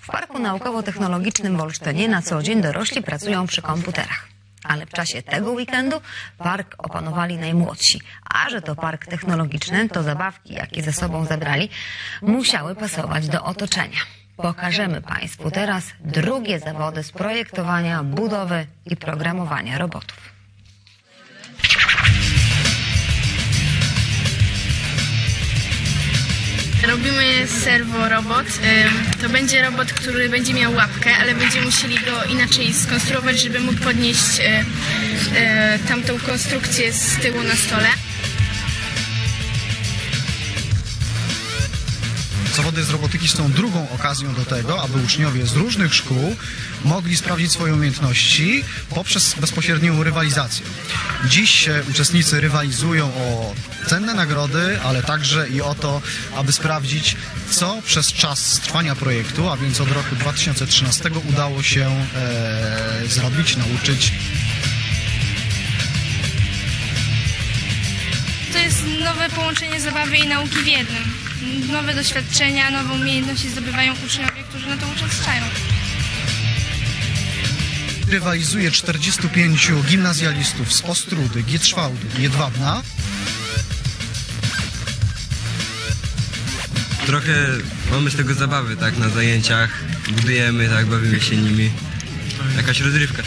W Parku Naukowo-Technologicznym w Olsztynie na co dzień dorośli pracują przy komputerach. Ale w czasie tego weekendu park opanowali najmłodsi. A że to park technologiczny, to zabawki, jakie ze sobą zabrali, musiały pasować do otoczenia. Pokażemy Państwu teraz drugie zawody z projektowania, budowy i programowania robotów. Robimy serwo robot. To będzie robot, który będzie miał łapkę, ale będziemy musieli go inaczej skonstruować, żeby mógł podnieść e, e, tamtą konstrukcję z tyłu na stole. Zawody z robotyki są drugą okazją do tego, aby uczniowie z różnych szkół mogli sprawdzić swoje umiejętności poprzez bezpośrednią rywalizację. Dziś uczestnicy rywalizują o cenne nagrody, ale także i o to, aby sprawdzić, co przez czas trwania projektu, a więc od roku 2013 udało się e, zrobić, nauczyć. Nowe połączenie zabawy i nauki w jednym. Nowe doświadczenia, nowe umiejętności zdobywają uczniowie, którzy na to uczęszczają. Rywalizuje 45 gimnazjalistów z Ostrudy, Gietrzwałdu i Jedwabna. Trochę mamy z tego zabawy, tak, na zajęciach. Budujemy, tak, bawimy się nimi. Jakaś rozrywka.